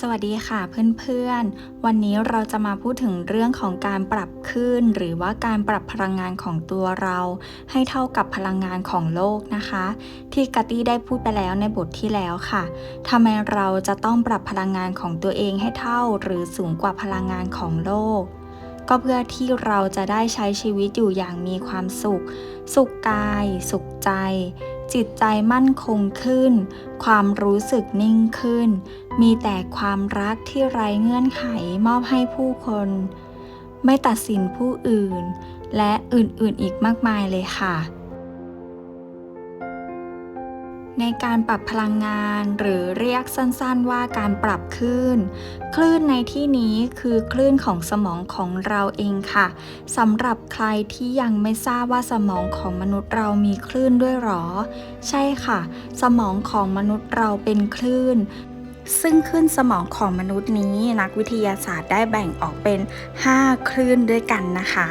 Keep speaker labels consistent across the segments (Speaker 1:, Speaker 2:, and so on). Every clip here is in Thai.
Speaker 1: สวัสดีค่ะเพื่อนๆ วันนี้เราจะมาพูดถึงเรื่องของการปรับขึ้น หรือว่าการปรับพลังงานของตัวเรา ให้เท่ากับพลังงานของโลกนะคะ ที่กัตตี้ได้พูดไปแล้วในบทที่แล้วค่ะทำไมเราจะต้องปรับพลังงานของตัวเองให้เท่า หรือสูงกว่าพลังงานของโลก ก็เพื่อที่เราจะได้ใช้ชีวิตอยู่อย่างมีความสุข สุขกาย สุขใจจิตใจมั่นคงขึ้น ความรู้สึกนิ่งขึ้น มีแต่ความรักที่ไร้เงื่อนไขมอบให้ผู้คน ไม่ตัดสินผู้อื่น และอื่นๆอีกมากมายเลยค่ะ ในการปรับพลังงานหรือเรียกสั้นๆว่าการปรับคลื่น คลื่นในที่นี้คือคลื่นของสมองของเราเองค่ะสำหรับใครที่ยังไม่ทราบว่าสมองของมนุษย์เรามีคลื่นด้วยหรอ ใช่ค่ะ สมองของมนุษย์เราเป็นคลื่น ซึ่งคลื่นสมองของมนุษย์นี้นักวิทยาศาสตร์ได้แบ่งออกเป็น 5 คลื่นด้วยกันนะคะ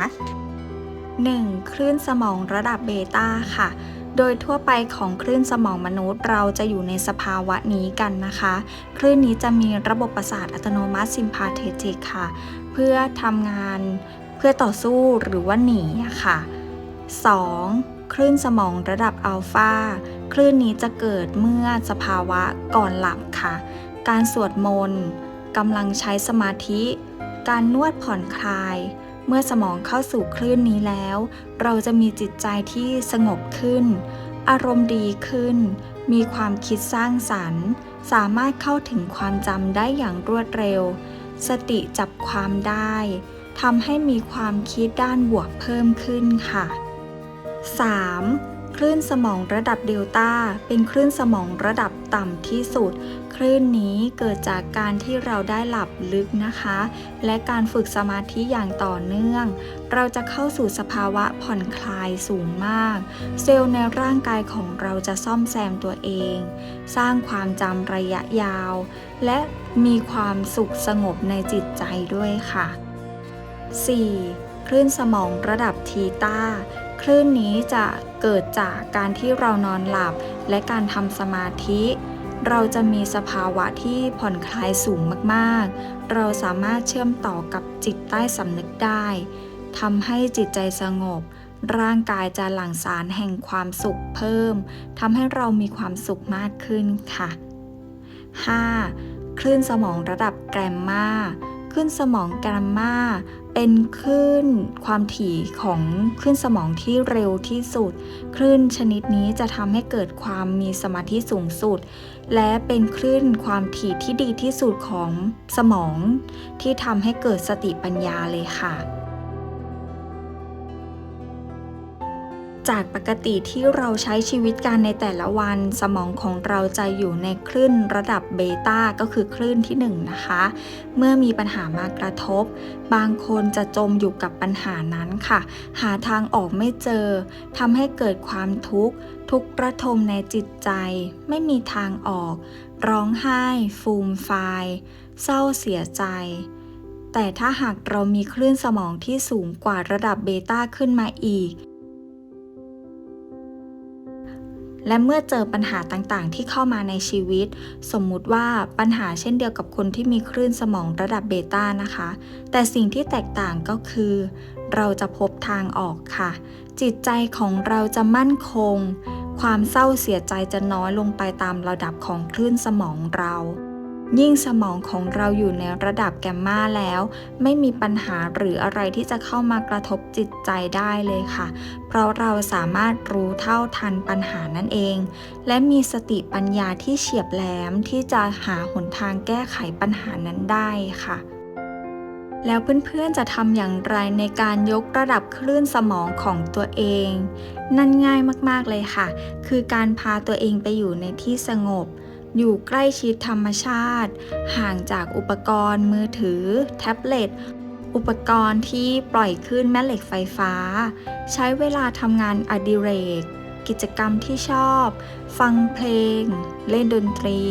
Speaker 1: 1. คลื่นสมองระดับเบต้าค่ะ โดยทั่วไปของคลื่นสมองมนุษย์เราจะอยู่ในสภาวะนี้กันนะคะ คลื่นนี้จะมีระบบประสาทอัตโนมัติซิมพาเทติกค่ะ เพื่อทำงานเพื่อต่อสู้หรือว่าหนีค่ะ 2. คลื่นสมองระดับอัลฟา คลื่นนี้จะเกิดเมื่อสภาวะก่อนหลับค่ะ การสวดมนต์กำลังใช้สมาธิ การนวดผ่อนคลาย เมื่อสมองเข้าสู่คลื่นนี้แล้ว เราจะมีจิตใจที่สงบขึ้น อารมณ์ดีขึ้น มีความคิดสร้างสรรค์ สามารถเข้าถึงความจำได้อย่างรวดเร็ว สติจับความได้ทำให้มีความคิดด้านบวกเพิ่มขึ้นค่ะ 3. คลื่นสมองระดับเดลต้าเป็นคลื่นสมองระดับต่ำที่สุด คลื่นนี้เกิดจากการที่เราได้หลับลึกนะคะ และการฝึกสมาธิอย่างต่อเนื่อง เราจะเข้าสู่สภาวะผ่อนคลายสูงมาก เซลล์ในร่างกายของเราจะซ่อมแซมตัวเอง สร้างความจำระยะยาว และมีความสุขสงบในจิตใจด้วยค่ะ 4. คลื่นสมองระดับทีตา คลื่นนี้จะเกิดจากการที่เรานอนหลับ และการทำสมาธิ เราจะมีสภาวะที่ผ่อนคลายสูงมากๆ เราสามารถเชื่อมต่อกับจิตใต้สำนึกได้ทำให้จิตใจสงบ ร่างกายจะหลั่งสารแห่งความสุขเพิ่มทำให้เรามีความสุขมากขึ้นค่ะ 5. คลื่นสมองระดับแกรมมาคลื่นสมองแกรมมา เป็นคลื่นความถี่ของคลื่นสมองที่เร็วที่สุด คลื่นชนิดนี้จะทำให้เกิดความมีสมาธิสูงสุด และเป็นคลื่นความถี่ที่ดีที่สุดของสมอง ที่ทำให้เกิดสติปัญญาเลยค่ะ จากปกติที่เราใช้ชีวิตกันในแต่ละวัน สมองของเราจะอยู่ในคลื่นระดับเบต้าก็คือคลื่นที่1นนะคะ เมื่อมีปัญหามากระทบ บางคนจะจมอยู่กับปัญหานั้นค่ะ หาทางออกไม่เจอทำให้เกิดความทุกข์ทุกข์ระทมในจิตใจ ไม่มีทางออก ร้องไห้ ฟูมฟายเศร้าเสียใจแต่ถ้าหากเรามีคลื่นสมองที่สูงกว่าระดับเบต้าขึ้นมาอีก และเมื่อเจอปัญหาต่างๆ ที่เข้ามาในชีวิต สมมุติว่าปัญหาเช่นเดียวกับคนที่มีคลื่นสมองระดับเบต้านะคะ แต่สิ่งที่แตกต่างก็คือ เราจะพบทางออกค่ะ จิตใจของเราจะมั่นคง ความเศร้าเสียใจจะน้อยลงไปตามระดับของคลื่นสมองเรา ยิ่งสมองของเราอยู่ในระดับแกมมาแล้ว ไม่มีปัญหาหรืออะไรที่จะเข้ามากระทบจิตใจได้เลยค่ะ เพราะเราสามารถรู้เท่าทันปัญหานั่นเอง และมีสติปัญญาที่เฉียบแหลมที่จะหาหนทางแก้ไขปัญหานั้นได้ค่ะแล้วเพื่อนๆ จะทำอย่างไรในการยกระดับคลื่นสมองของตัวเอง นั่นง่ายมากๆเลยค่ะ คือการพาตัวเองไปอยู่ในที่สงบ อยู่ใกล้ชิดธรรมชาติ ห่างจากอุปกรณ์มือถือ แท็บเล็ต อุปกรณ์ที่ปล่อยคลื่นแม่เหล็กไฟฟ้า ใช้เวลาทำงานอดิเรก กิจกรรมที่ชอบ ฟังเพลง เล่นดนตรี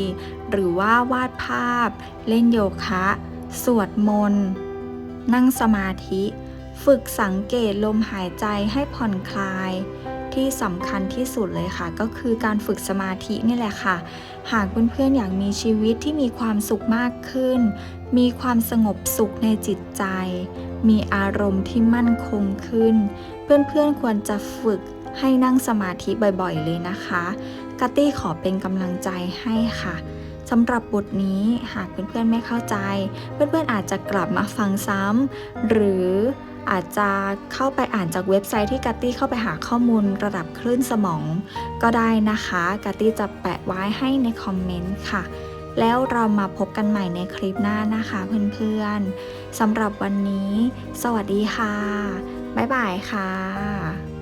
Speaker 1: หรือว่าวาดภาพ เล่นโยคะ สวดมนต์นั่งสมาธิ ฝึกสังเกตลมหายใจให้ผ่อนคลาย ที่สำคัญที่สุดเลยค่ะ ก็คือการฝึกสมาธินี่แหละค่ะ หากเพื่อนๆอยากมีชีวิตที่มีความสุขมากขึ้น มีความสงบสุขในจิตใจ มีอารมณ์ที่มั่นคงขึ้น เพื่อนๆควรจะฝึกให้นั่งสมาธิบ่อยๆ เลยนะคะกตตี้ขอเป็นกำลังใจให้ค่ะสำหรับบทนี้หากเพื่อนๆไม่เข้าใจ เพื่อนๆอาจจะกลับมาฟังซ้ำหรือ อาจจะเข้าไปอ่านจากเว็บไซต์ที่กัตตี้เข้าไปหาข้อมูลระดับคลื่นสมอง ก็ได้นะคะกัตตี้จะแปะไว้ให้ในคอมเมนต์ค่ะ แล้วเรามาพบกันใหม่ในคลิปหน้านะคะเพื่อนๆสำหรับวันนี้ สวัสดีค่ะ บ๊ายบายค่ะ